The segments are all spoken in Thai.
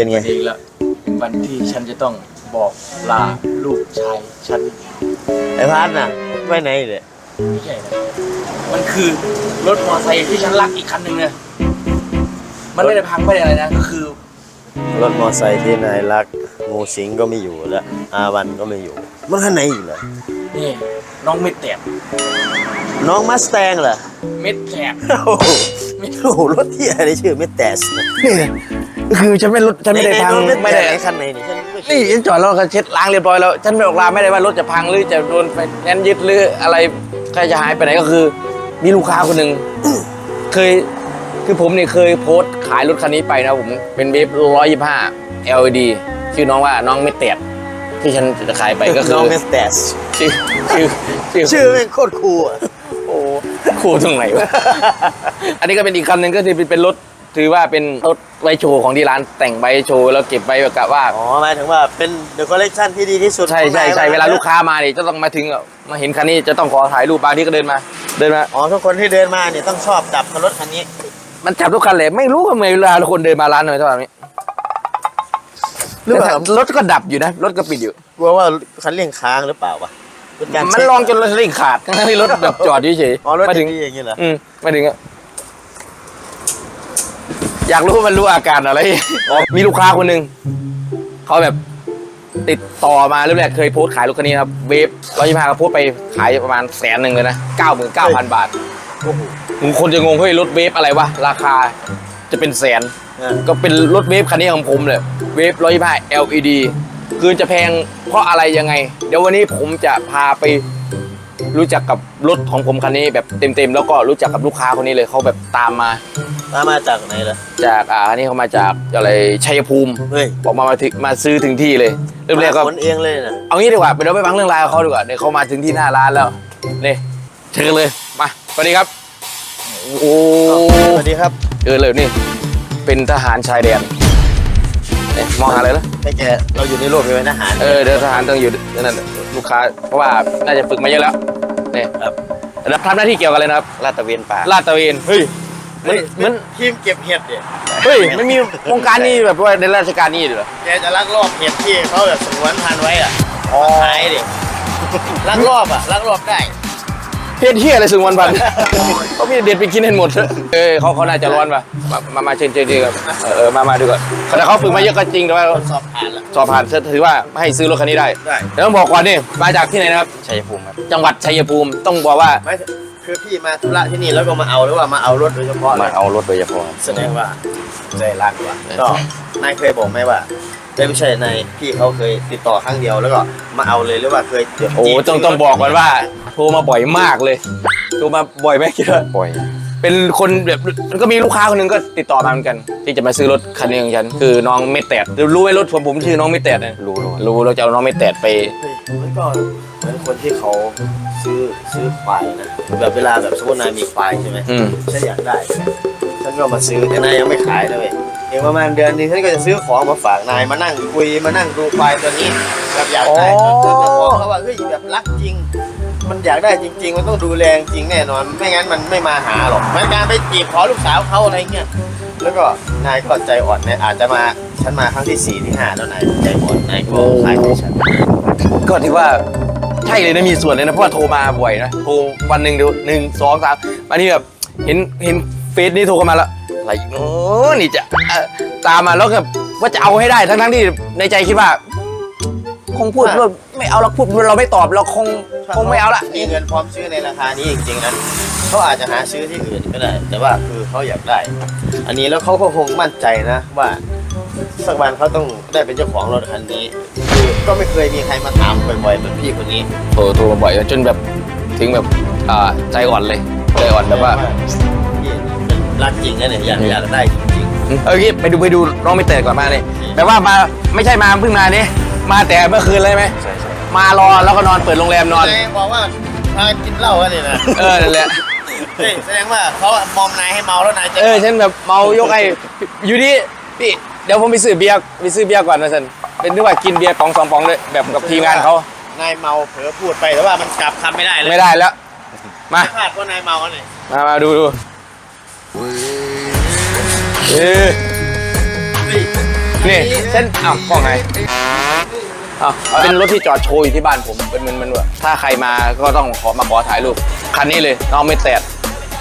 เป็นไงเองแล้วเป็นวันที่ฉันจะต้องบอกลาลูกชายฉันไอ้พัดน่ะไปไหนเลยไม่ใช่นะมันคือรถมอเตอร์ไซค์ที่ฉันรักอีกคันหนึ่งเนี่ยมันไม่ได้พังไม่ได้อะไรนะก็คือ รถมอไซค์ที่นายรักงูสิงก็ไม่อยู่แล้วอาวันก็ไม่อยู่ มันคันไหนอีกเหรอนี่ น้องเม็ดแตกน้องมัสแตงเหรอเม็ดแตกโอ้โหโอ้โหรถที่อะไรชื่อเมตแตส คือฉันไม่รถฉันไม่ได้พังไม่ไม่ได้ได้ไหนคันไหนนี่ฉันไม่เคยนี่ฉันจอดแล้วก็เช็ดล้างเรียบร้อยแล้วฉันไม่ออกลาไม่ได้ว่ารถจะพังหรือจะโดนไฟแนนซ์ยึดหรืออะไรใครจะหายไปไหนก็คือ มีลูกค้าคนหนึ่งเคยคือผมเนี่ยเคยโพสต์ขายรถคันนี้ไปนะผมเป็นเวฟร้อยยี่ห้า LED ชื่อน้องว่าน้องไม่เตียดที่ฉันจะขายไปก็คือน้องเมตแตสชื่อชื่อชื่อชื่อแม่งโคตรคูลอะโอ้ครูตรงไหนวะอันนี้ก็เป็นอีกคันหนึ่งก็คือเป็นรถ ถือว่าเป็นรถไว้โชว์ของที่ร้านแต่งไว้โชว์แล้วเก็บไว้แบบกะว่า อ๋อหมายถึงว่าเป็นเดอะคอลเลกชันที่ดีที่สุดใช่ใช่ของนยใช่เวลาลูกค้ามาเนี่ยจะต้องมาถึงอะมาเห็นคันนี้จะต้องขอถ่ายรูปบางที่ก็เดินมาเดินมาอ๋อทุกคนที่เดินมาเนี่ยต้องชอบจับรถคันนี้ มันจับทุกคันเลยไม่รู้ทำไมเวลาทุกคนเดินมาร้านหน่อยเท่าไหร่นี้หรือเปล่ารถก็ดับอยู่นะรถก็ปิดอยู่กลัวว่าคันเร่งค้างหรือเปล่าวะเป็นการมันเช็คลองจนรถสลิงขาดทั้งที่รถแบบจอดอยู่เฉยอ๋อรถมาถึงดีอย่างนี้เหรออืมมาถึง อะอยากรู้ว่ามันรู้อาการอะไรอ๋อมีลูกค้าคนหนึ่งเขาแบบติดต่อมาเรื่องแรกเคยโพสต์ขายรถคันนี้นะครับเวฟร้อยยี่ห้าเขาโพสต์ไปขายประมาณแสนหนึ่งเลยนะเก้าหมื่นเก้าพันบาทโอ้โหมึงคนจะงงเฮ้ยรถเวฟอะไรวะราคาจะเป็นแสนอะก็เป็นรถเวฟคันนี้ของผมเลยเวฟร้อยยี่ห้า LED คือจะแพงเพราะอะไรยังไง เดี๋ยววันนี้ผมจะพาไปรู้จักกับรถของผมคันนี้แบบเต็มๆ แล้วก็รู้จักกับลูกค้าคนนี้เลยเขาแบบตามมา มามาจากไหนล่ะจากอ่าอันนี้เขามาจากอะไรชัยภูมิเฮ้ยบอกมามาถึงมาซื้อถึงที่เลยเริ่มแรกก็มาขนเองเลยนะเอางี้ดีกว่าไปเดี๋ยวไปฟังเรื่องราวเขาดีกว่าเนี่ยเขามาถึงที่หน้าร้านแล้วนี่เชิญเลยมาสวัสดีครับโอ้สวัสดีครับเออเลยนี่ เป็นทหารชายแดนเนี่ยมองหาอะไรนะให้แกเราอยู่ในโลกเป็นทหารเออเดี๋ยวทหารต้องอยู่นั่นน่ะลูกค้าเพราะว่าน่าจะฝึกมาเยอะแล้วเนี่ยครับแล้วทำหน้าที่เกี่ยวกับอะไรนะครับลาดตระเวนป่าลาดตระเวนเฮ้ย มันมันทีมเก็บเห็ดเนี่ยเฮ้ยมันมีวงการนี้แบบว่าในราชการนี้ด้วยเหรอแกจะลักลอบเห็ดที่เขาแบบสงวนพันธุ์ไว้อะมาขายดิลักลอบอะลักลอบได้เฮ็ดเฮียอะไรสึงวันพันเขามีเด็ดไปกินให้หมดเออเขาเขาน่าจะร้อนป่ะมามามาเชิญเชิญดีครับเออเออมามาดูก่อนแต่เขาฝึกมาเยอะก็จริงแต่ว่าสอบผ่านแล้วสอบผ่านถือว่าให้ซื้อรถคันนี้ได้ได้แล้วต้องบอกก่อนนี่มาจากที่ไหนนะครับชัยภูมิครับจังหวัดชัยภูมิต้องบอกว่าไม่ คือพี่มาธุระที่นี่แล้วก็มาเอาหรือว่ามาเอารถโดยเฉพาะเลยมาเอารถโดยเฉพาะแสดงว่าใจรักว่ะก็นายเคยบอกไหมว่าเอ้ยไม่ใช่นายพี่เขาเคยติดต่อครั้งเดียวแล้วก็มาเอาเลยหรือว่าเคยเดี๋ยวโอ้จีบต้องต้องบอกก่อนว่า โทรมาบ่อยมากเลยโทรมาบ่อยไหมคิดว่าบ่อย เป็นคนแบบมันก็มีลูกค้าคนหนึงก็ติดต่อมาเหมือนกัน ที่จะมาซื้อรถคันนี้ของฉันคือน้องเมตแตดรู้ไหมรถผมผมชื่อน้องเมตแตดนะรู้รู้รู้เราจะเอาน้องเมตแตดไป เฮ้ยมันก็ เหมือนคนที่เขาซื้อซื้อควายนะแบบเวลาแบบสมมตินายมีควายใช่ไหมอืม ฉันอยากได้ฉันก็มาซื้อแต่นายยังไม่ขายเลยเองประมาณเดือนนึงฉันก็จะซื้อของมาฝากนายมานั่งคุยมานั่งดูควายตัวนี้แบบอยากได้อ๋อก็จะบอกเขาว่าเฮ้ยแบบรักจริง มันอยากได้จริง ๆ มันต้องดูแลจริงแน่นอน ไม่งั้นมันไม่มาหาหรอกมันการไปจีบขอลูกสาวเขาอะไรเงี้ยแล้วก็นายก็ใจอ่อนเนี่ยอาจจะมาฉันมาครั้งที่สี่ที่ห้าแล้วนายใจอ่อนนายก็ขายให้ฉัน ก็ถือว่า ใช่เลยนะมีส่วนเลยนะเพราะว่าโทรมาบ่อยนะโทรวันหนึ่งเดียวหนึ่งสองสามบางทีแบบเห็นเห็นเฟซนี่โทรเข้ามาแล้วอะไรโอ้นี่จะเอ่อตามมาแล้วก็ว่าจะเอาให้ได้ทั้งทั้งๆที่ในใจคิดว่า คงพูดว่าไม่เอาเราพูดเราไม่ตอบเราคงคงไม่เอาละ มีเงินพร้อมซื้อในราคานี้จริงๆนะเขาอาจจะหาซื้อที่อื่นก็ได้ แต่ว่าคือเขาอยากได้ อันนี้แล้วเขาก็คงมั่นใจนะว่า สักวันเขาต้องได้เป็นเจ้าของรถคันนี้คือก็ไม่เคยมีใครมาถามบ่อยๆเหมือนพี่คนนี้โทรโทรมาบ่อยจนแบบถึงแบบอ่าใจอ่อนเลยใจอ่อนแบบว่าพี่รักจริงนะเนี่ยอยากอยากได้จริงเออกี้ไปดูไปดูน้องไม่เตะก่อนมาเนี่ยแต่ว่ามาไม่ใช่มาเพิ่งมาเนี่ยมาแต่เมื่อคืนเลยไหมใช่ใช่มารอแล้วก็นอนเปิดโรงแรมนอนๆเลยบอกว่าพากินเหล้ากันเนี่ยนะเออนั่นแหละ เฮ้ยแสดงว่าเขามอมนายให้เมาแล้วนายจะเออฉันแบบเมายกไอ้อยู่ดีพี่เดี๋ยวผมไปซื้อเบียร์ไปซื้อเบียร์ก่อนนะสันเป็นนึกว่ากินเบียร์ปองสองปองเลยแบบกับทีมงานเขานายเมาเผลอพูดไปแต่ว่ามันกลับคำไม่ได้เลยไม่ได้แล้ว มาพลาดเพราะนายเมากันเลยมามาดูดูเออเฮ้ยนี่เส้นอ้าวกล้องไหนอ้าวเป็นรถที่จอดโชว์อยู่ที่บ้านผมเป็นมันมันแบบถ้าใครมาก็ต้องขอมาขอถ่ายรูปคันนี้เลยน้องไม่แตด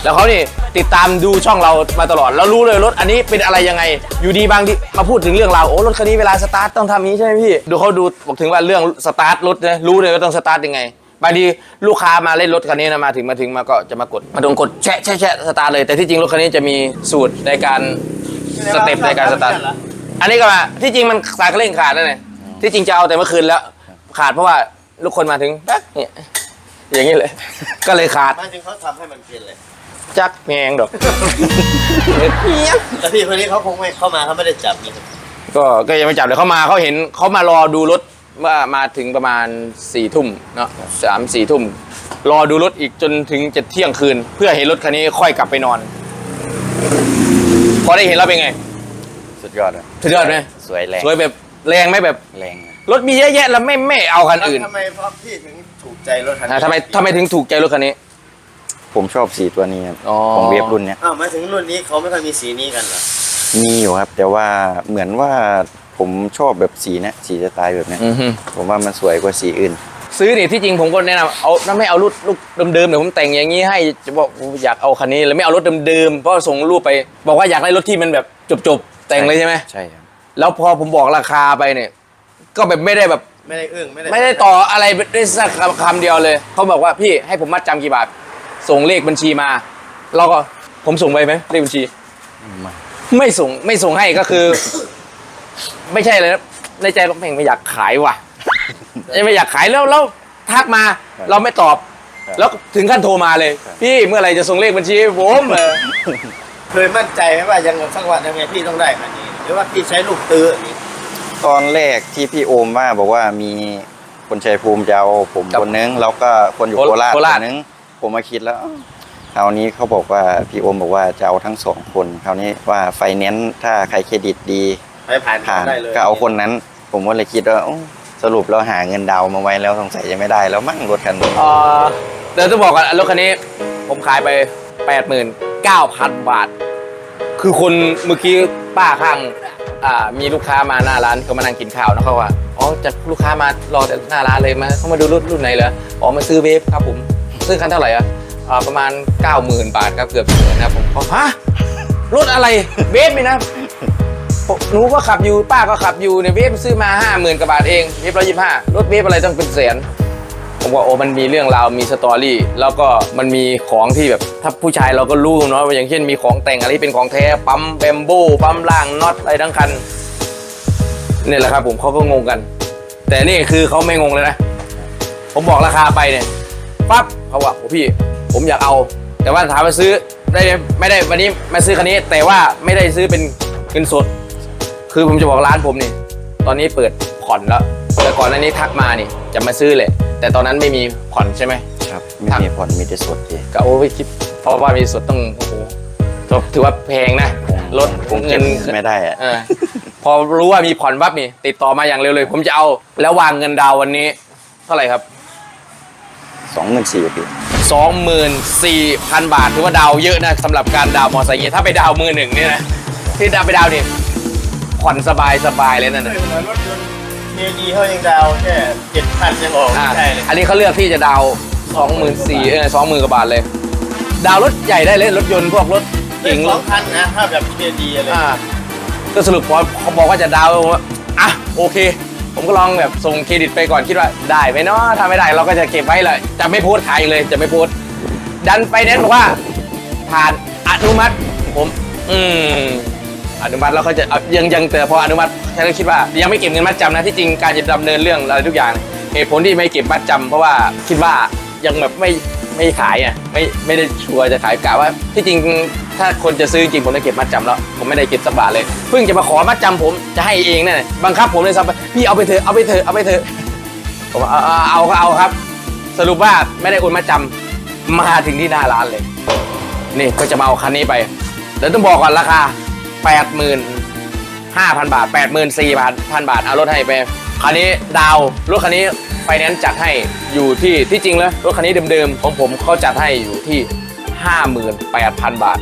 แล้วเขานี่ติดตามดูช่องเรามาตลอด แล้วรู้เลยรถอันนี้เป็นอะไรยังไง อยู่ดีบางทีมาพูดถึงเรื่องราวโอ้รถคันนี้เวลาสตาร์ทต้องทำอย่างนี้ใช่ไหมพี่ ดูเขาดูบอกถึงว่าเรื่องสตาร์ทรถนะรู้เลยว่าต้องสตาร์ทยังไง บางทีลูกค้ามาเล่นรถคันนี้นะมาถึงมาถึงมาก็จะมากดมาโดนกดแชะแชะแชะสตาร์ทเลย แต่ที่จริงรถคันนี้จะมีสูตรในการสเต็ปในการสตาร์ทอันนี้ก็มาที่จริงมันสายเคร่งขาดแล้วเนี่ยที่จริงจะเอาแต่เมื่อคืนแล้วขาดเพราะว่าลูกคนมาถึงแป๊กเนี่ยอย่างนี้เลย ก็เลยขาดหมายถึงเขาทำให้มันเป็นเลย จักแงงดอกเปี๊ยกแต่พี่คนนี้เขาคงไม่เข้ามาเขาไม่ได้จับนี่ก็ก็ยังไม่จับเลยเขามาเขาเห็นเขามารอดูรถว่ามาถึงประมาณสี่ทุ่มเนาะสามสี่ทุ่มรอดูรถอีกจนถึงจะเที่ยงคืน เพื่อเห็นรถคันนี้ค่อยกลับไปนอน พอได้เห็นแล้วเป็นไงสุดยอดอะสุดยอดไหมสวยแรงสวยแบบแรงไหมแบบแรงอะรถมีเยอะแยะแล้วไม่ไม่เอาคันอื่นทำไมเพราะพี่ถึงถูกใจรถคันอะนี้ทำไมทำไมถึงถูกใจรถคันนี้ ผมชอบสีตัวนี้ครับอ๋อ ของเวฟรุ่นเนี้ยอ้าวหมายถึงรุ่นนี้เขาไม่ค่อยมีสีนี้กันเหรอมีอยู่ครับ แต่ว่าเหมือนว่าผมชอบแบบสีเนี้ยสีสไตล์แบบเนี้ยอือฮึผมว่ามันสวยกว่าสีอื่น ซื้อนี่ที่จริงผมก็แนะนำเอาถ้าไม่เอารุ่นลูกเดิมๆเดี๋ยวผมแต่งอย่างนี้ให้จะบอกอยากเอาคันนี้แล้วไม่เอารถเดิมๆเพราะส่งรูปไป บอกว่าอยากได้รถที่มันแบบจบๆแต่งเลยใช่ไหมใช่ครับ แล้วพอผมบอกราคาไปเนี่ย ก็แบบไม่ได้แบบ ไม่ได้อึ้งไม่ได้ไม่ได้ต่ออะไรได้สักคำเดียวเลย เขาบอกว่าพี่ให้ผมมัดจำกี่บาท ส่งเลขบัญชีมา เราก็ผมส่งไปไหมเลขบัญชีมาไม่ส่งไม่ส่งให้ก็คือ ไม่ใช่เลยนะในใจเราแม่งไม่อยากขายว่ะไม่อยากขายแล้วแล้วทักมา เราไม่ตอบ แล้วถึงขั้นโทรมาเลย พี่เมื่อไหร่จะส่งเลขบัญชีให้ผมเออเคยมั่นใจไหมว่ายังสักวันยังไงพี่ต้องได้คันนี้ หรือว่าพี่ใช้ลูกตื้ออย่างนี้ ตอนแรกที่พี่โอมว่าบอกว่ามีคนชัยภูมิจะเอาผมครับคนนึงแล้วก็คนอยู่โคโคราชโคราช คนนึง ผมมาคิดแล้วเอ้าคราวนี้เขาบอกว่าพี่โอมบอกว่าจะเอาทั้งสองคน คราวนี้ว่าไฟแนนซ์ถ้าใครเครดิตดีไปผ่านผ่านได้เลยก็เอาคนนั้น ผมก็เลยคิดว่าโอ้สรุปเราหาเงินดาวน์มาไว้แล้วสงสัยจะไม่ได้แล้วมั่งรถคันนี้เออเดี๋ยวต้องบอกกันรถคันนี้ ผมขายไป 89,000 บาท คือคนเมื่อกี้ป้าข้างอ่ามีลูกค้ามาหน้าร้านเขามานั่งกินข้าวนะเขาว่าอ๋อจากลูกค้ามารอแต่หน้าร้านเลยมาเขามาดูรุ่นรุ่นไหนเหรออ๋อมาซื้อเวฟครับผม ซื้อคันเท่าไหร่อะอ่าประมาณ 90,000 บาทครับเกือบหมื่นนะครับผมเขาฮะรถอะไรเวฟนี่นะผมหนูก็ขับอยู่ป้าก็ขับอยู่เนี่ยเวฟซื้อมา50,000กว่าบาทเองเวฟร้อยยี่สิบห้ารถเวฟอะไรต้องเป็นแสนผมว่าโอ้มันมีเรื่องราวมีสตอรี่แล้วก็มันมีของที่แบบถ้าผู้ชายเราก็รู้เนาะอย่างเช่นมีของแต่งอะไรที่เป็นของแท้ปั๊มแบมโบปั๊มล่างน็อตอะไรทั้งคันเนี่ยแหละครับผมเขาก็งงกัน แต่นี่คือเขาไม่งงเลยนะ ผมบอกราคาไปเนี่ยปั๊บ เขาบอกโอ้พี่ ผมอยากเอา แต่ว่าถามมาซื้อได้ไหมไม่ได้วันนี้มาซื้อคันนี้ แต่ว่าไม่ได้ซื้อเป็นเงินสด คือผมจะบอกร้านผมนี่ ตอนนี้เปิดผ่อนแล้วแต่ก่อนหน้านี้ทักมานี่จะมาซื้อเลย แต่ตอนนั้นไม่มีผ่อนใช่ไหมครับไม่มีผ่อนมีแต่สดเองก็โอ้ไปคิดเพราะว่ามีสดต้องโอ้โหถือว่าแพงนะรถผมเงิเก็บนไม่ได้อะเออพอรู้ว่ามีผ่อนวับนี่ ติดต่อมาอย่างเร็วเลย ผมจะเอาแล้ววางเงินดาวน์วันนี้ เท่าไหร่ครับ สองหมื่นสี่พี่24,000 บาทถือว่าดาวเยอะนะสำหรับการดาวมอไซค์ถ้าไปดาวมือหนึ่งเนี่ยนะที่ดาวไปดาวนี่ผ่อนสบายสบายเลยนั่นเหนะมือนรถยนต์เมดีเขายังดาวแค่เจ็ดพันยังออกอ่าไม่ได้เลยอันนี้เขาเลือกที่จะดาวสองหมื่นสี่เออสองหมื่นกว่าบาทเลย ดาวรถใหญ่ได้เลยรถยนต์พวกรถเก่เก๋งงสรองถพันนะถ้าแบบเมดีอะไรอ่าก็สรุปพอเขาบอกว่าจะดาวว่าอะโอเค ผมก็ลองแบบส่งเครดิตไปก่อนคิดว่าได้ไหมเนาะถ้าไม่ได้เราก็จะเก็บไว้เลย จะไม่โพสต์ขายเลยจะไม่โพสต์ดันไปเน้นบอกว่าผ่านอนุมัติผม อืมอนุมัติแล้วเขาจะเอายังยังแต่พออนุมัติฉันก็คิดว่ายังไม่เก็บเงินมัดจำนะที่จริงการจะดำเนินเรื่องอะไรทุกอย่างเหตุผลที่ไม่เก็บมัดจำเพราะว่าคิดว่ายังแบบไม่ไม่ขายอะไม่ไม่ได้ชัวร์จะขายกะว่าที่จริง ถ้าคนจะซื้อจริงผมจะเก็บมัดจำแล้ว ผมไม่ได้เก็บสักบาทเลย เพิ่งจะมาขอมัดจำผมจะให้เองนั่นแหละบังคับผมเลยซ้ำพี่เอาไปเถอะเอาไปเถอะเอาไปเถอะผมเอาเอาเอาก็เอาครับ สรุปว่าไม่ได้โอนมัดจำมาถึงที่หน้าร้านเลย นี่ก็จะมาเอาคันนี้ไปเดี๋ยวต้องบอกก่อนราคา85,000 บาท 84,000 บาท เอารถให้ไป คันนี้ดาว รถคันนี้ไฟแนนซ์จัดให้อยู่ที่ที่จริงแล้วรถคันนี้เดิมๆ ของผมเขาจัดให้อยู่ที่ 58,000 บาท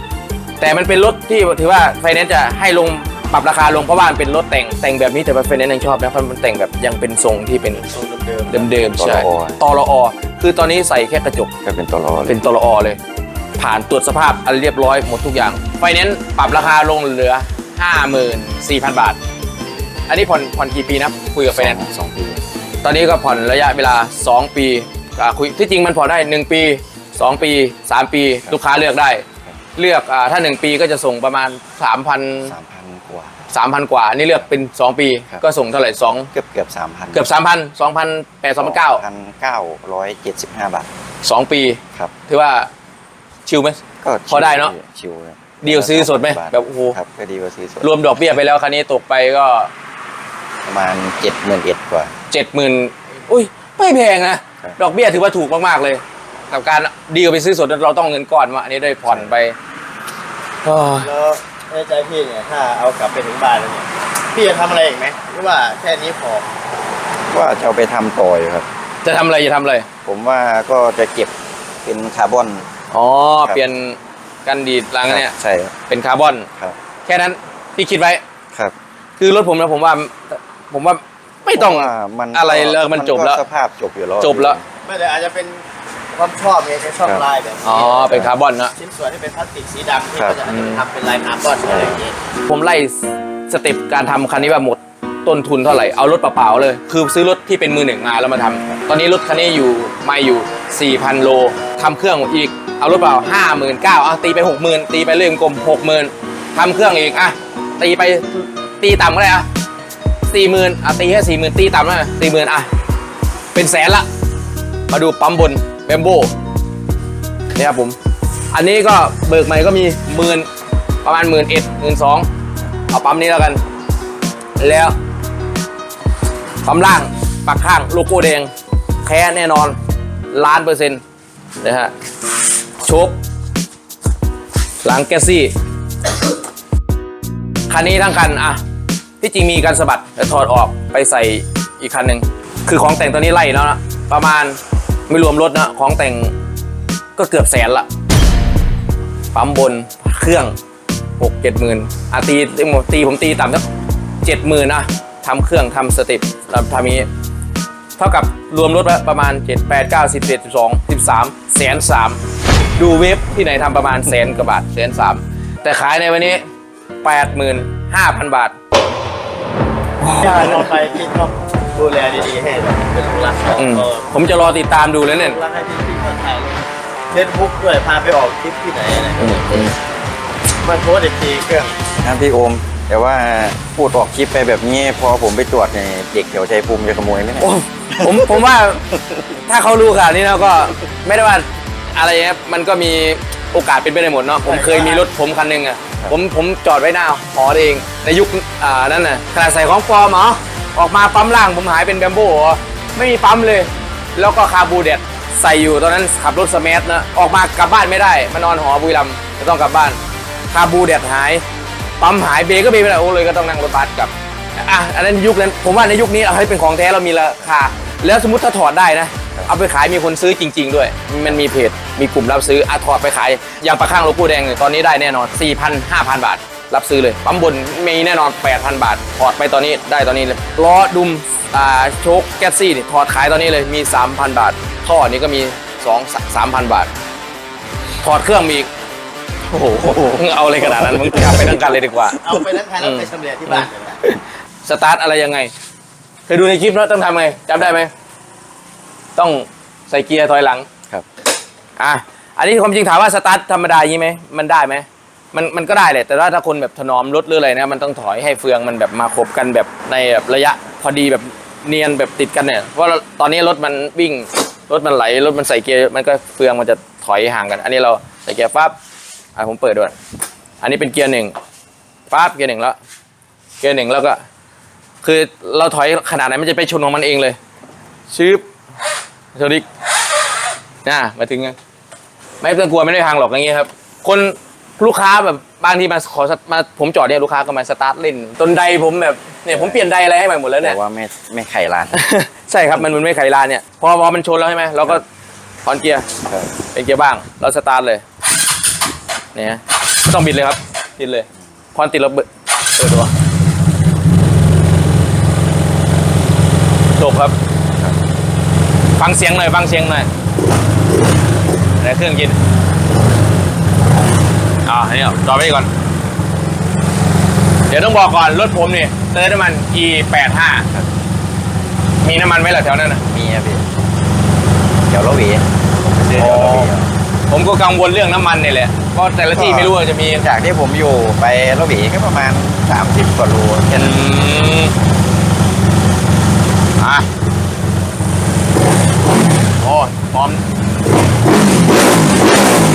แต่มันเป็นรถที่ถือว่าไฟแนนซ์จะให้ลงปรับราคาลงเพราะว่ามันเป็นรถแต่งแต่งแบบนี้แต่ว่าไฟแนนซ์ยังชอบนะเพราะมันแต่งแบบยังเป็นทรงที่เป็นทรงเดิมเดิมๆใช่ตลอตอรอคือตอนนี้ใส่แค่กระจกก็เป็นตัวรอเลเป็ยนตลอเลย ผ่านตรวจสภาพอะไรเรียบร้อยหมดทุกอย่างไฟแนนซ์ปรับราคาลงเหลือ 54,000 บาท อันนี้ผ่อนผ่อนกี่ปีนะคุยกับไฟแนนซ์สองปี ตอนนี้ก็ผ่อนระยะเวลา 2 ปีอ่าคุยที่จริงมันผ่อนได้ 1 ปี 2 ปี 3 ปี ลูกค้าเลือกได้ เลือกอาถ้า 1 ปีก็จะส่งประมาณ 3,000 สามพันกว่า 3,000 กว่า นี่เลือกเป็น 2 ปี ครับ ก็ส่งเท่าไหร่2เกือบเกือบสามพันเกือบ 3,000 2,800 2,900 พันเก้าร้อยเจ็ดสิบห้าบาท2 ปี ครับ ถือว่าชิลไหม ก็พอได้เนอะชิวครับดีกว่าซื้อสดไหมแบบโอ้โห ครับก็ดีกว่าซื้อสดรวมดอกเบี้ยไปแล้วคันนี้ตกไปก็ ประมาณเจ็ดหมื่นเอ็ดกว่า 70,000 อุ้ย ไม่แพงนะ ครับ ดอกเบี้ยถือว่าถูกมาก ๆ เลย กับการดีกว่าไปซื้อสดเราต้องเงินก้อนมาอันนี้ได้ผ่อนไปโอ้ยๆแล้วในใจพี่เนี่ยถ้าเอากลับไปถึงบ้านแล้วเนี่ยพี่จะทำอะไรอีกไหมหรือว่าแค่นี้พอว่าจะเอาไปทำต่ออยู่ครับ จะทำอะไรจะทำอะไรผมว่าก็จะเก็บเป็นคาร์บอนอ๋อครับเปลี่ยนกันดีดรังเนี่ยใช่ครับ เป็นคาร์บอน ครับ แค่นั้นที่คิดไว้ ครับคือรถผมนะผมว่า ผมว่าไม่ต้อง เพราะว่ามันอะไรเลยมันจบแล้ว ก็สภาพจบอยู่แล้วจบแล้ว ไม่แต่อาจจะเป็น ความชอบไงแค่ชอบลายแบบนี้อ๋อเป็นคาร์บอนนะชิ้นส่วนที่เป็นพลาสติกสีดำที่ครับก็จะทำเป็นลายคาร์บอนอะไรอย่างนี้ผมไล่สเต็ปการทำคันนี้ว่าหมดต้นทุนเท่าไหร่เอารถเปล่าๆเลย คือซื้อรถที่เป็นมือหนึ่งมาแล้วมาทำตอนนี้รถคันนี้อยู่ไม่อยู่ 4,000 โลทำเครื่องอีกเอารถเปล่า59,000เอาตีไป 60,000 ตีไปเรื่อยกลม60,000ทำเครื่องอีกอะตีไปตีต่ำก็ได้อะ40,000อะตีแค่40,000ตีต่ำนะ40,000อะเป็นแสนละ มาดูปั๊มบน แบมโบเนี่ยครับผม อันนี้ก็เบิกใหม่ก็มีหมื่นประมาณหมื่นเอ็ดหมื่นสองเอาปั๊มนี้แล้วกัน แล้วปั๊มล่างปักข้างโลโก้แดงแค่แน่นอนล้านเปอร์เซ็นต์นะฮะโชคหลังแกซี่คันนี้ทั้งคันอะที่จริงมีการสะบัดแต่ถอดออกไปใส่อีกคันหนึ่งคือของแต่งตัวนี้ไล่แล้วนะประมาณ ไม่รวมรถนะของแต่งก็เกือบแสนละปั๊มบนเครื่องหกเจ็ดหมื่นอะตีตีผมตีต่ำสักเจ็ดหมื่นอะทำเครื่องทำสเติปแล้วทำนี้เท่ากับรวมรถแล้วประมาณ 7 8 9 10 11 12 13แสนสามดูเว็บที่ไหนทำประมาณแสนกว่าบาทแสนสามแต่ขายในวันนี้ 85,000 บาทถ้าเราไปพี่ต้อง ดูแลดีๆให้แบบเป็นลูกรักของอืมเออผมจะรอติดตามดูแล้วเนี่ย ลูกรักให้พี่พี่คนไทยเฟซบุ๊กด้วยพาไปออกทริปที่ไหนอะไรมันโพสต์อีกทีเครื่องนะพี่โอม แต่ว่าพูดออกคลิปไปแบบนี้ พอผมไปตรวจเนี่ยเด็กแถวชัยภูมิจะขโมยไหมเนี่ย โอ้ผมผมว่าถ้าเขารู้ข่าวนี้แล้วก็ไม่ได้ว่าอะไรเงี้ยมันก็มีโอกาสเป็นไปได้หมดเนาะผมเคยมีรถผมคันหนึ่งอะผมผมจอดไว้หน้าหอเองในยุคอ่านั่นน่ะขนาดใส่ของปลอมเหรอ ออกมาปั๊มล่างผมหายเป็นแบมโบ้ไม่มีปั๊มเลย แล้วก็คาบูเด็ดใส่อยู่ตอนนั้นขับรถสมาร์ทนะออกมากลับบ้านไม่ได้มานอนหอบุรีรัมจะต้องกลับบ้านคาบูเด็ดหาย ปั๊มหายเบรกก็เบรกไม่ได้โอ้เลยก็ต้องนั่งรถบัสกลับอะอันนั้นยุคนั้นผมว่าในยุคนี้เอาให้เป็นของแท้เรามีราคา แล้วสมมติถ้าถอดได้นะเอาไปขายมีคนซื้อจริง ๆ ด้วย มันมีเพจมีกลุ่มรับซื้ออะถอดไปขายอย่างปลาข้างโลโก้แดงเนี่ยตอนนี้ได้แน่นอน4,000 5,000 บาท รับซื้อเลย ปั๊มบนมีแน่นอน 8,000 บาท ถอดไปตอนนี้ได้ตอนนี้เลยล้อดุมอ่าโชคแกสซี่นี่ถอดขายตอนนี้เลยมี 3,000 บาท ท่อนี้ก็มี 2 3,000 บาท ถอดเครื่องมีอีกโอ้โหมึงเอาอะไรขนาดนั้นมึงกลับไปนั่งกันเลยดีกว่า เอาไปทั้งคันแล้วไปชำเละที่บ้านเลยนะสตาร์ทอะไรยังไง เคยดูในคลิปแล้วต้องทำไงจำได้ไหม ต้องใส่เกียร์ถอยหลังครับ อะ อันนี้ความจริงถามว่าสตาร์ทธรรมดาอย่างนี้ไหม มันได้ไหม มันมันก็ได้แหละแต่ว่าถ้าคนแบบถนอมรถหรืออะไรนะมันต้องถอยให้เฟืองมันแบบมาคบกันแบบในแบบระยะพอดีแบบเนียนแบบติดกันเนี่ยเพราะตอนนี้รถมันวิ่งรถมันไหลรถมันใส่เกียร์มันก็เฟืองมันจะถอยห่างกัน อันนี้เราใส่เกียร์ปั๊บอะผมเปิดด้วยอันนี้เป็นเกียร์หนึ่งปั๊บเกียร์หนึ่งแล้ว เกียร์หนึ่งแล้วก็ คือเราถอยขนาดไหนมันจะไปชนของมันเองเลยชืบโชดิกน่ามาถึงยังไม่ต้องกลัวไม่ได้พังหรอกอย่างเงี้ยครับ คน ลูกค้าแบบบางทีมาขอสตมาผมจอดเนี่ยลูกค้าก็มาสตาร์ทเล่นจนใดผมแบบเนี่ยผมเปลี่ยนใดอะไรให้ใหม่หมดแล้วเนี่แต่ย ว่าไม่ไม่ไขร้าน ใช่ครับมันมันไม่ไขลานเนี่ยพอพอมันชนแล้วใช่ไหมเราก็ถอนเกียร์ครับ เป็นเกียร์บ้าง เราสตาร์ทเลยเนี่ยไม่ต้องบิดเลยครับบิดเลยพอติดเราเบิดเปิดดูวะจบครับ ฟังเสียงหน่อยฟังเสียงหน่อยอะไรเครื่องกิน อ่าอันนี้เอาจอไว้ก่อน เดี๋ยวต้องบอกก่อนรถผมนี่เติมน้ำมัน E 8 5มีน้ำมันไหมล่ะแถวนั้นนะมีครับพี่เดี๋ยวเราหวีเดี๋ยวอ๋อเราหวีผมก็กังวลเรื่องน้ำมันนี่แหละเพราะแต่ละที่ไม่รู้ว่าจะมีจากที่ผมอยู่ไปเราหวีก็ประมาณ 30กว่าโลแค่อืนั้นมอะโอ้ยพร้อม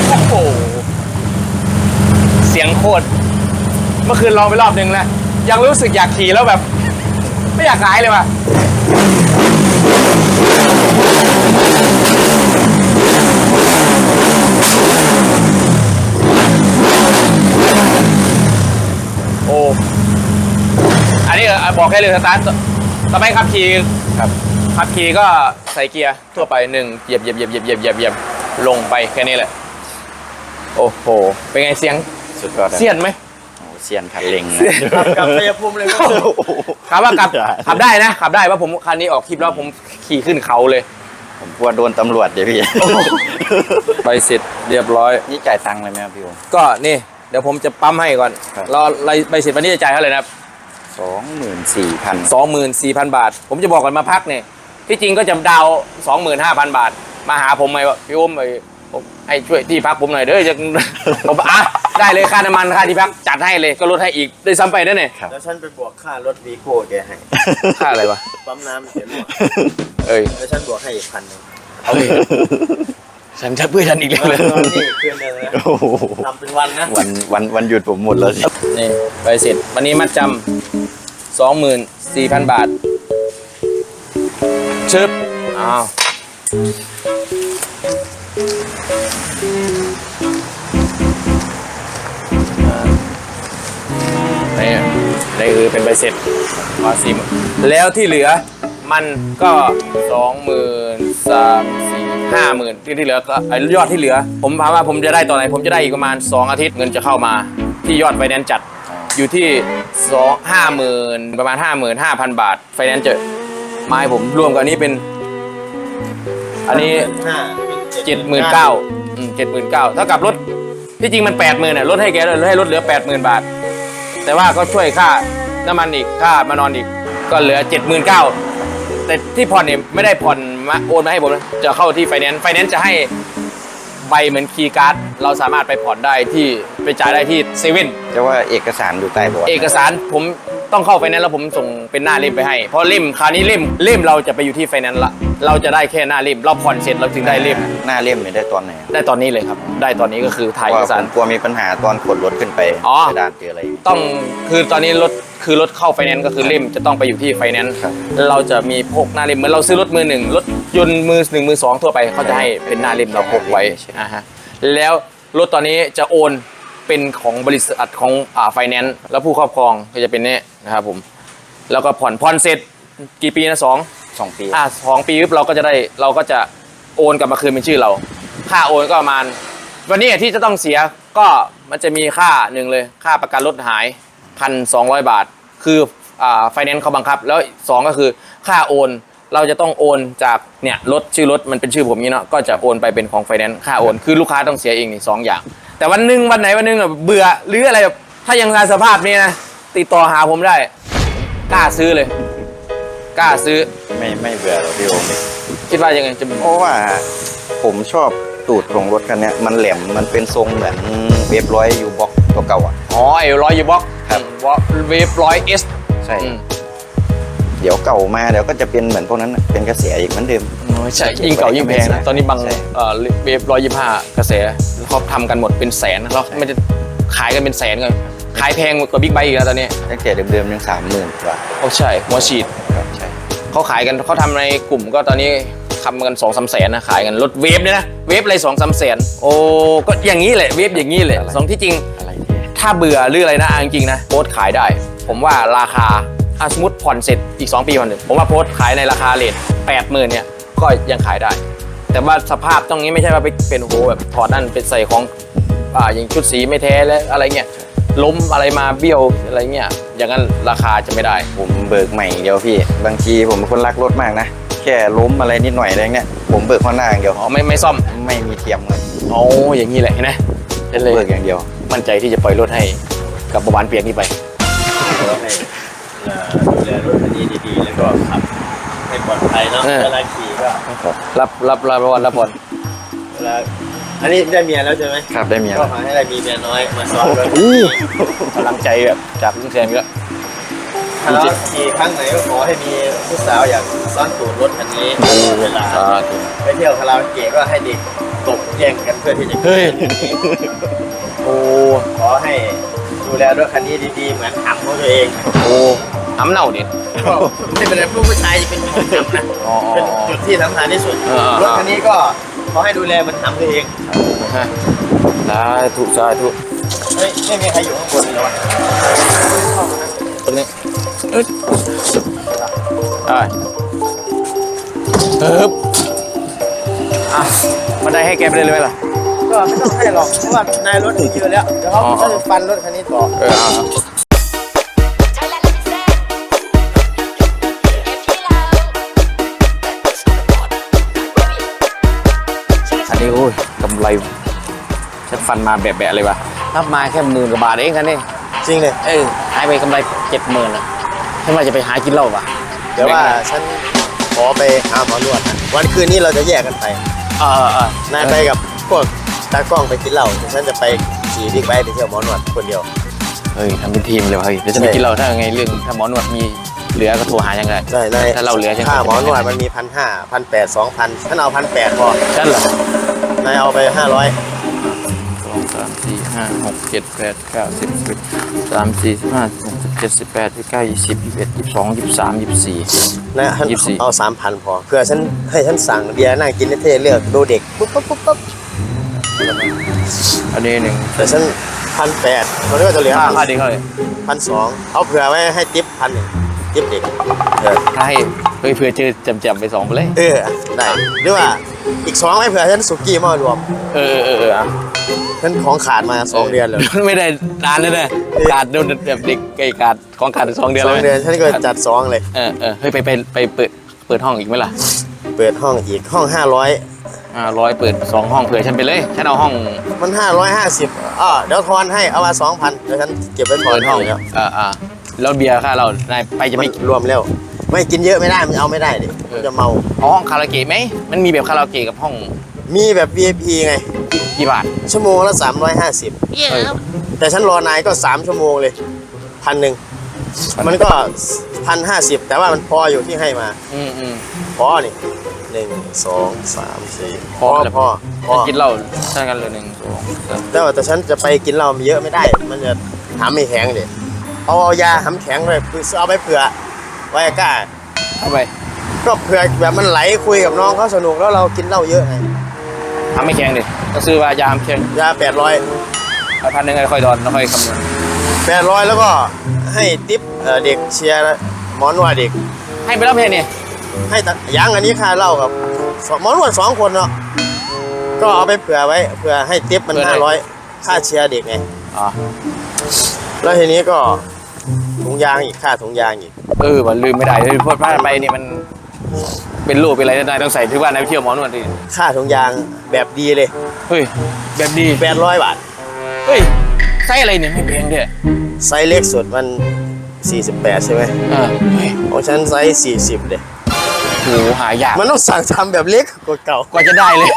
โอ้โหเสี ยงโคตร เมื่อคืนลองไปรอบนึงแล้ว ยังรู้สึกอยากขี่แล้วแบบ ไม่อยากขายเลยว่ะโอ้อันนี้บอกให้เลยสตาร์ทต่อไปขับขี่ครับขับขี่ก็ใส่เกียร์ทั่วไปหนึ่งเหยียบเหยียบเหยียบเหยียบเหยียบเหยียบเหยียบลงไปแค่นี้แหละ โอ้โห เป็นไงเสียง สุดยอดครับเสียนไหมโอ้เซียนคันเร่งนะขับกลับชัยภูมิเลยก็ขับว่ากลับได้ขับได้นะขับได้ว่าผมคันนี้ออกคลิปแล้วผมขี่ขึ้นเขาเลย ผมกลัวโดนตำรวจเดี๋ยวพี่ ใบเสร็จเรียบร้อย นี่จ่ายตังค์เลยไหมครับพี่โอมก็นี่ เดี๋ยวผมจะปั๊มให้ก่อนครับรอใบเสร็จวันนี้จะจ่ายเท่าไหร่นะครับสองหมื่นสี่พันสองหมื่นสี่พันบาท ผมจะบอกก่อนมาพักเนี่ยที่จริงก็จะดาวสองหมื่นห้าพันบาท มาหาผมไหมว่าพี่อุ้มไอ้ ผมให้ช่วยที่พักผมหน่อยเด้อจะผมอะได้เลยค่าน้ำมันค่าที่พักจัดให้เลยก็ลดให้อีกได้ซ้ำไปนั่นเนี่ยครับ แล้วฉันไปบวกค่ารถวีโก้แกให้ ค่าอะไรวะปั๊มน้ำเสียหลวงเอ้ยแล้วฉันบวกให้อีกพันหนึ่งเอาเลยฉันจะเพื่อฉันอีกแล้วเลยตอนนี้คืนหนึ่งนะโอ้โหทำเป็นวันนะวันวันวันหยุดผมหมดแล้วสินี่ใบเสร็จวันนี้มัดจำสองหมื่นสี่พันบาทชึบอ้าว นี่นี่คือเป็นใบเสร็จภาษีหมดแล้วที่เหลือมันก็สองหมื่นสามสี่ห้าหมื่นที่ที่เหลือก็ไอ้ยอดที่เหลือ ผมถามว่าผมจะได้ตอนไหน ผมจะได้อีกประมาณ 2 อาทิตย์เงินจะเข้ามา ที่ยอดไฟแนนซ์จัดอยู่ที่สองห้าหมื่นประมาณห้าหมื่นห้าพันบาทไฟแนนซ์จะมาให้ผมรวมกับอันนี้เป็น อันนี้ห้าเจ็ดหมื่นเก้าเจ็ดหมื่นเก้าเท่ากับรถที่จริงมันแปดหมื่นอะลดให้แกเลยลดให้รถเหลือแปดหมื่นบาท แต่ว่าก็ช่วยค่าน้ำมันอีกค่ามานอนอีก ก็เหลือเจ็ดหมื่นเก้าแต่ที่ผ่อนเนี่ยไม่ได้ผ่อนมาโอนมาให้ผมนะจะเข้าที่ไฟแนนซ์ไฟแนนซ์จะให้ใบเหมือนคีย์การ์ดเราสามารถไปผ่อนได้ที่ไปจ่ายได้ที่เซเว่นจะว่าเอกสารอยู่ใต้บอร์ดเอกสารผม ต้องเข้าไฟแนนซ์แล้วผมส่งเป็นหน้าเล่มไปให้ เพราะเล่มคราวนี้เล่มเล่มเราจะไปอยู่ที่ไฟแนนซ์ละ เราจะได้แค่หน้าเล่มเราผ่อนเสร็จเราถึงได้เล่ม หน้าเล่มเนี่ยได้ตอนไหนได้ตอนนี้เลยครับ ได้ตอนนี้ก็คือถ่ายเพเอราะกว่าสาผรมกลัวมีปัญหาตอนขนรถขึ้นไปอ๋อกระดานเจออะไรอย่างงี้ต้องคือตอนนี้รถคือรถเข้าไฟแนนซ์ก็คือเล่มจะต้องไปอยู่ที่ไฟแนนซ์ครับ เราจะมีพกหน้าเล่มเหมือนเราซื้อรถมือหนึ่งรถยนต์มือหนึ่งมือสองทั่วไปเขาจะให้เป็นหน้าเล่มเราพกไว้อ่าฮะแล้วรถตอนนี้จะโอน เป็นของบริษัทของอ่าไฟแนนซ์แล้วผู้ครอบครองก็จะเป็นเนี่ยนะครับผมแล้วก็ผ่อนผ่อนเสร็จกี่ปีนะสองสองปีอ่าสองปีปุ๊บเราก็จะได้เราก็จะโอนกลับมาคืนเป็นชื่อเรา ค่าโอนก็ประมาณ วันนี้ที่จะต้องเสียก็มันจะมีค่าหนึ่งเลยค่าประกันรถหายพันสองบาท คืออ่าไฟแนนซ์เขาบังคับ แล้วสองก็คือค่าโอนเราจะต้องโอนจากเนี่ยรถชื่อรถมันเป็นชื่อผมนี้เนาะก็จะโอนไปเป็นของไฟแนนซ์ค่าโอนคือลูกค้าต้องเสียเองนี่สองอย่าง แต่วันหนึ่งวันไหนวันหนึ่งแบบเบื่อหรืออะไรแบบถ้ายังในสภาพนี้นะติดต่อหาผมได้ กล้าซื้อเลย กล้าซื้อไม่ไม่เบื่อหรอกพี่โอมคิดว่ายังไงจะเพราะว่าผมชอบตูดของรถคันเนี้ยมันแหลมมันเป็นทรงเหมือนเวฟร้อยยูบ็อกตัวเก่าอะอ๋อไอ้ร้อยยูบ็อกครับเวฟร้อยเอสใช่ เดี๋ยวเก่ามาเดี๋ยวก็จะเป็นเหมือนพวกนั้นน่ะเป็นกระแสอีกเหมือนเดิม ใช่ยิ่งเก่ายิ่งแพงนะตอนนี้บางใช่เอ่อเวฟร้อยยี่ห้ากระแสเขาทำกันหมดเป็นแสนแล้วไม่ได้ขายกันเป็นแสนกันขายแพงกว่าบิ๊กไบค์อีกแล้วตอนนี้ตั้งแต่เดิมๆยังสามหมื่นกว่าโอ้ใช่หัวฉีดครับใช่เขาขายกันเขาทำในกลุ่มก็ตอนนี้ทำกันสองสามแสนนะขายกันรถเวฟเนี่ยนะเวฟอะไรสองสามแสนโอ้ก็อย่างนี้แหละเวฟอย่างนี้แหละสองที่จริง อะไรเนี่ยถ้าเบื่อหรืออะไรนะเอาจริงๆนะโพสต์ขายได้ ผมว่าราคา อะสมมติผ่อนเสร็จอีก 2 ปีผ่อนหนึ่งผมว่าโพสต์ขายในราคาเลทแปดหมื่นเนี่ยก็ยังขายได้ แต่ว่าสภาพตรงนี้ไม่ใช่ว่าไปเป็นโอ้โหแบบถอดนั่นเป็นใส่ของอ่าอย่างชุดสีไม่แท้และอะไรเงี้ยล้มอะไรมาเบี้ยวอะไรเงี้ยอย่างนั้นราคาจะไม่ได้ ผมเบิกใหม่อย่างเดียวพี่ บางทีผมเป็นคนรักรถมากนะ แค่ล้มอะไรนิดหน่อยอะไรเงี้ยผมเบิกข้างหน้าอย่างเดียวอ๋อไม่ไม่ซ่อมไม่มีเทียมเลยอ๋ออย่างนี้แหละเห็นไหมเห็นเลยเบิกอย่างเดียว มั่นใจที่จะปล่อยรถให้กับประวานเปียกนี่ไปขอให้เอ่อ ดูแลรถคันนี้ดีๆ แล้วก็ขับให้ปลอดภัยเนาะเออ เวลาขี่ก็รับรับรับรางวัลรับผลเวลาอันนี้ได้เมียแล้วใช่ไหมครับได้เมียก็แล้วขอให้ได้มีเมียน้อยมาซ้อนรถกำลังใจแบบจากลุงแซมเยอะถ้าเราขี่ครั้งไหนก็ขอให้มีผู้สาวอยากซ้อนตูดรถคันนี้เวลาสาธุไปเที่ยวคาราโอเกะก็ให้เด็กตบแย่งกันเพื่อที่จะเฮ้ย โอ้ขอให้ ดูแลรถคันนี้ดีๆ เหมือนทำของตัวเองโอ้น้ำเน่าดิก็ไม่เป็นไรพวกผู้ชายจะเป็นคนทำนะอ๋อเป็นจุดที่สำคัญที่สุดเออ รถคันนี้ก็ขอให้ดูแลมันทำตัวเองฮะสาธุสาธุเฮ้ยไม่มีใครอยู่ข้างบนเลยวะตรงนี้เอ้ยได้เอ๊บอะมาได้ให้แกไปเลยเลยไหมล่ะ ก็ไม่ต้องให้หรอกเพราะว่านายรถมีเยอะแล้วเดี๋ยวเขาอ๋อเขาจะฟันรถคันนี้ต่อ เออเอา Tell her listen. If you love, อันนี้โอ้ยกำไรฉันฟันมาแบะๆเลยว่ะรับมาแค่หมื่นกว่าบาทเองคันนี้จริงเลยเออหายไปกำไรเจ็ดหมื่นอะฉันว่าจะไปหากินเหล้าป่ะเดี๋ยวว่าฉันขอไปหาหมอนวดนะวันคืนนี้เราจะแยกกันไป เออเออนายไปกับพวก ตากล้องไปกินเหล้าฉันจะไปขี่บิ๊กไบค์ไปเที่ยวหมอนวดคนเดียว เฮ้ยทำเป็นทีมเลยว่ะเฮ้ยเดี๋ยวจะไปใช่กินเหล้าถ้าไงเรื่องถ้าหมอนวดมีเหลือก็โทรหายังไงได้นายถ้าเราเหลือฉันค่าก็จะหมอนวดมันมีพันห้าพันแปดสองพันฉันเอาพันแปดพอฉันเหรอนายเอาไปห้าร้อยสองสามสี่ห้าหกเจ็ดแปดเก้าสิบสิบเอ็ดสามสี่สิบห้าสิบหกสิบเจ็ดสิบแปดสิบเก้ายี่สิบยี่สิบเอ็ดยี่สิบสองยี่สิบสามยี่สิบสี่ นะฉันยี่สิบสี่ เอาสามพันพอเพื่อฉันให้ฉันสั่งเบียร์นั่งกินเท่ๆเลือกดูเด็กปุ๊บปุ๊บปุ๊บปุ๊บ อันนี้หนึ่งแต่ฉันพันแปดมันก็จะเหลือค่าค่าดีเท่าไหร่พันสองเอาเผื่อไว้ให้ทิปพันหนึ่งทิปเด็กเออถ้าให้เฮ้ยเผื่อเจอจำๆไปสองไปเลย เออได้หรือว่าอีกสองไว้เผื่อฉันสุกี้หม้อรวมเออเออเออเอออะฉันของขาดมาสองเดือนเลย ไม่ได้นานเลยนะขาดโดนแบบเด็กไก่ขาดของขาดสองเดือนสเลองยเดือนฉันก็จัดสองเลย เออเออเฮ้ยไปไปไปเปิดเปิดห้องอีกไหมล่ะ เปิดห้องอีกห้องห้าร้อย อ่าร้อยเปิดสองห้องเผื่อฉันไปเลย ฉันเอาห้องมันห้าร้อยห้าสิบอ่าเดี๋ยวทอนให้เอามาสองพันเดี๋ยวฉันเก็บไว้ทอนเปิดห้องให้แล้วอ่าอ่าแล้วเบียร์ค่าเรานายไปจะมัไม่นรวมแล้ว ไม่กินเยอะไม่ได้มันเอาไม่ได้ดิเออจะเมา เอาห้องคาราโอเกะไหมมันมีแบบคาราโอเกะกับห้องมีแบบ VIP ไง กี่บาท ชั่วโมงละสามร้อยห้าสิบเออแต่ฉันรอนายก็สามชั่วโมงเลยพันหนึ่งมันก็พันห้าสิบแต่ว่ามันพออยู่ที่ให้มา อืมอืมพอนี่ หนึ่งสองสามสี่พพออพอพอฉันกินเหล้าใช่กันเลยหนึ่งสองสามแต่ว่าแต่ฉันจะไปกินเหล้าเยอะไม่ได้ มันจะหำไม่แข็งเด็เอาเอายาหำแข็งเลยเอาไปเผื่อ ไว้กล้าทำไมก็เผื่อแบบมันไหลคุยกับน้องเขาสนุกแล้วเรากินเหล้าเยอะไงทำไม่แข็งดิก็ซื้อมายามแข็งยาแปดร้อยเอาพันหนึ่งค่อยๆดอนแล้วค่อยคำนวณแปดร้อยแล้วก็ให้ติปเอ่อเด็กเชียร์หมอนวดเด็ก ให้ไปแล้วเพลนี่ ให้ตัดยังอันนี้ค่าเหล้าครับสองหมอนวดสองคนเนาะก็เอาไปเผื่อไว้เผื่อให้ติปมันห้าร้อยค่าเชียร์เด็กไงอ๋อแล้วทีนี้ก็ถุงยางอีกค่าถุงยางอีกเออมันลืมไม่ได้เลยเพราะว่าไปนี่มัน เป็นรูปเป็นอะไรนายต้องใส่ถือว่านายไปเที่ยวหมอนวดดิค่าถุงยางแบบดีเลยเฮ้ยแบบดีแปดร้อยบาทเฮ้ยไส้อะไรเนี่ยไม่แพงเด้อไซส์เล็กสุดมัน 48 ใช่ไหมเออเฮ้ยของฉันไซส์40 เลย โหหายากมันต้องสั่งทำแบบเล็กกว่าเก่า กว่าจะได้เลย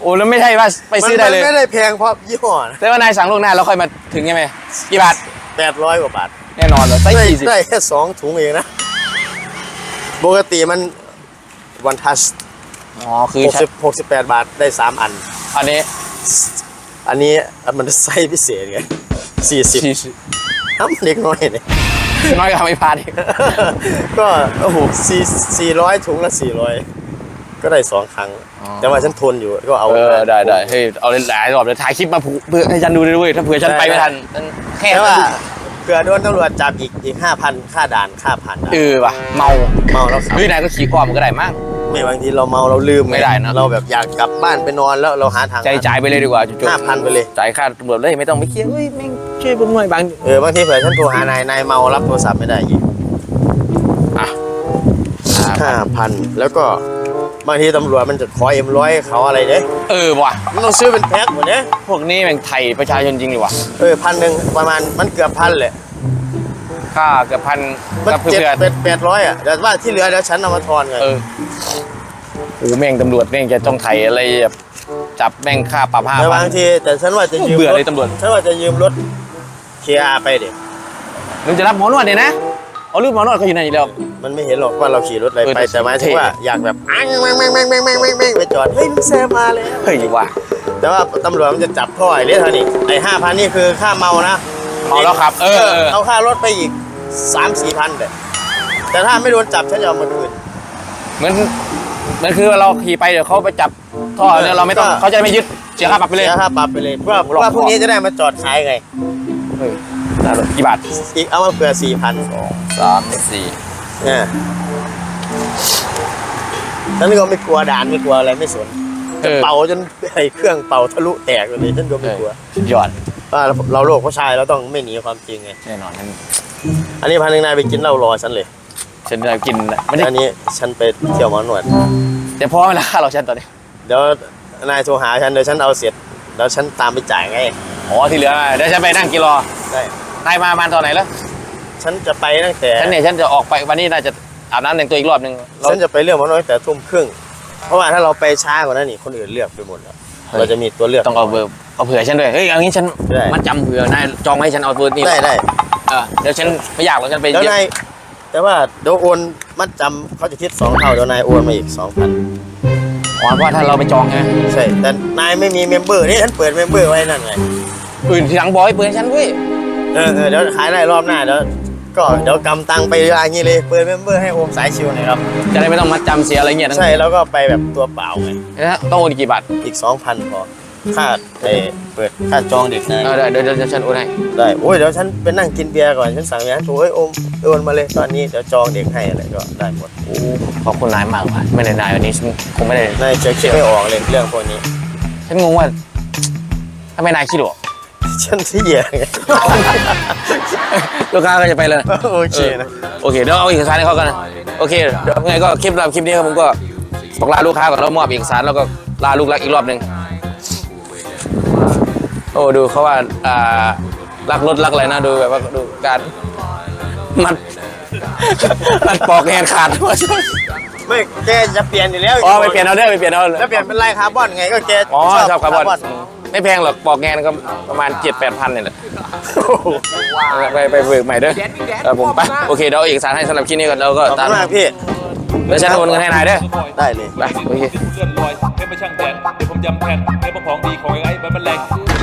โอ้แล้วไม่ใช่ว่าไปซื้อได้เลย มันไม่ได้แพงเพราะยี่ห้อนะแต่ว่านายสั่งล่วงหน้าแล้วค่อยมาถึงใช่ไหมกี่บาท800กว่าบาท แน่นอนเลยไส้ได้สี่สิบได้แค่สองถุงเองนะ ปกติมันวันทัชอ๋อคือใช้60 68บาทได้3อัน อันนี้ อันนี้มันไซส์พิเศษไง40สี่สิบน้ำเล็กน้อยเนี่ย น้อยกว่าไม่พลาดอีกก็โอ้โหสี่สี่ร้อยถุงละสี่ร้อยก็ได้สองครั้ง แต่ว่าฉันทนอยู่ก็เอาเออได้ได้เฮ้ยเอาหลายๆรอบเดี๋ยวถ่ายคลิปมาผูเพื่อให้ฉันดูด้วยเวยถ้าเผื่อฉันไปไม่ทันแค่แต่ว่าว่าเผื่อโดนตำรวจจับอีกอีกห้าพันค่าด่านค่าผ่านด่านเออว่ะเมาเมาแล้วขับเฮ้ยนายก็ขี่อ้อมก็ได้มั้งไม่บางทีเราเมาเราลืมงไม่ได้นะเราแบบอยากกลับบ้านไปนอนแล้วเราหาทางใจจ่ายไปเลยดีกว่าจุ๊บห้าพันไปเลยจ่ายค่าตำรวจเลยไม่ต้องไปเคลียร์เฮ้ยแม่ง ช่วยผมหน่อยบางเออบางทีเผื่อฉันโทรหานายนายเมารับโทรศัพท์ไม่ได้อีกอะห้าพันแล้วก็บางทีตำรวจมันจะขอเอ็มร้อยเขาอะไรเด้เออว่ะมันต้องซื้อเป็นแพ็คหมดเนี้ยพวกนี้แม่งไทยประชาชนจริงเลยว่ะเออพันหนึ่งประมาณมันเกือบพันเลยค่าเกือบพันมันกับเพื่เจ็ดอนเป็ดแปดร้อยอะแต่ว่าที่เหลือเดี๋ยวฉันเอามาทอนไงเออโอ้แม่งตำรวจแม่งจะต้องไทยอะไรแบบจับแม่งค่าปรับห้าแต่พับานงทีแต่ฉันว่าจะยืมเบื่อรเลยถตำรวจฉันว่าจะยืมรถ เคียไปเด็มึงจะรับหมอนวดเนี่ยนะเอาลืมหมอนวดเขาอยู่ไหนอยู่แล้ว มันไม่เห็นหรอกว่าเราขี่รถอะไรเออไปแต่แต่หมายถึงเท่ว่าอยากแบบอังแม่งแม่งแม่งแม่งแม่งแม่งแม่งไปจอดเฮ้ยมึงแซมมาแล้วเฮ้ยว่ะแต่ว่าตำรวจมันจะจับท่อไอ้เรื่องเท่านี้ไอ้ห้าพันนี่คือค่าเมานะเอาแล้วครับเออเออเอาค่ารถไปอีกสามสี่พันเลยแต่ถ้าไม่โดนจับฉันจะเอามาคืนเหมือนเหมันคือเราขี่ไปเดี๋ยวเขาไปจับท่อเนี่ยเราไม่ต้องก็เขาจะไม่ยึดเสียค่าปรับไปเลยสีค่าปรับไปเลยเพื่อหลอกว่าพรุ่งนี้จะได้มาจอดขายไง เฮ้ยน่ารักกี่บาทอีกเอามาเผื่อสี่พันสามสี่เนี่ยฉันก็ไม่กลัวด่านไม่กลัวอะไรไม่สนเออเป่าจนไอ้เครื่องเป่าทะลุแตกเลยฉันก็เอไม่อกลัวสุดยอดว่าเราโลกผู้ชายเราต้องไม่หนีความจริงไงแน่นอนนั่นอันนี้พันหนึ่งนายไปกินเหล้ารอฉันเลยฉันจะกินไม่ได้อันนี้ฉันไปเที่ยวหมอนวดเดี๋ยวพอเวลาเราฉันตอนนี้เดี๋ยวนายโทรหาฉันเดี๋ยวฉันเอาเสร็จ เดี๋ยวฉันตามไปจ่ายไง อ๋อที่เหลือเดี๋ยวฉันไปนั่งกินรอได้ นายมาประมาณตอนไหนแล้วฉันจะไปตั้งแต่ ฉันเนี่ยฉันจะออกไปวันนี้น่าจะอาบน้ำแต่งตัวอีกรอบหนึ่งเรา ฉันจะไปเรื่องหมอนวดตั้งแต่ทุ่มครึ่ง เพราะว่าถ้าเราไปช้ากว่านั้นนี่คนอื่นเลือกไปหมดแล้ว เฮ้ย เราจะมีตัวเลือก ต้องเอาเบอร์เอาเผื่อฉันด้วยเฮ้ยเอางี้ฉันได้ มัดจำเผื่อนายจองไว้ให้ฉันเอาเบอร์นี่ได้ได้เออเดี๋ยวฉันไม่อยากหรอกฉันไปเดี๋ยวเย็บนายแต่ว่าเดี๋ยวโอนมัดจำเขาจะคิดสองเท่าเดี๋ยวนายโอนมาอีกสองพัน อ๋อเพราะว่าถ้าเราไปจองใช่ไหมใช่แต่นายไม่มีเมมเบอร์นี่ฉันเปิดเมมเบอร์ไว้นั่นไงอื่นทีหลังบอยเปิดให้ฉันด้วยเออเออเดี๋ยวขายได้รอบหน้าเดี๋ยวก็เดี๋ยวกำตังไปอย่างนี้เลยเปิดเมมเบอร์ให้โอมสายชิวหน่อยครับจะได้ไม่ต้องมัดจำเสียอะไรเงี้ยทั้งใช่แล้วก็ไปแบบตัวเปล่าไงนะต้องโอนกี่บาทอีกสองพันพอ ค่าไอ้เปิดค่าจองเด็กนายเออเดี๋ยวเดี๋ยวเดี๋ยวฉันโอนให้ได้โอ้ยเดี๋ยวฉันไปนั่งกินเบียร์ก่อนฉันสั่งอย่างนั้นโอ้ยโอมโอนมาเลยตอนนี้เดี๋ยวจองเด็กให้อะไรก็ได้หมดโอ้ขอบคุณนายมากว่ะไม่ได้นายวันนี้ฉันคงไม่ได้นายจะคิดไม่ออกเลยเรื่องพวกนี้ ฉันงงว่าทำไมนายคิดหรอฉันเสียไงลูกค้าก็จะไปเลยโอเคนะโอเคเดี๋ยวเอาเอกสารให้เขากันนะโอเคเดี๋ยวยังไงก็คลิปเราคลิปนี้ครับผมก็บอกลาลูกค้าก่อนแล้วมอบเอกสารแล้วก็ลาลูกรักอีกรอบหนึ่ง โอ้ดูเขาว่าอ่ารักรถรักอะไรนะดูแบบว่าดูการมัด มัดปอกแงนขาดไม่แกจะเปลี่ยนอยู่แล้วอ๋อไปเปลี่ยนเอาเด้อไปเปลี่ยนเอาจะเปลี่ยนเป็นลายคาร์บอนไงก็แกอ๋อชอบคาร์บอนไม่แพงหรอกปอกแงนก็ประมาณเจ็ดแปดพันเนี่ยแหละไปไปเบิกใหม่เด้อเออผมไปโอเคเดี๋ยวเอาเอกสารให้สำหรับคลิปนี้ก่อนแล้วก็ขอบตาคุมณมากพี่แล้วฉันโอนเงินให้นายเด้อได้เลยไปโอเคเลื่อนลอยให้มาช่างแดนเดี๋ยวผมยำแทนให้พวกของดีของไอ้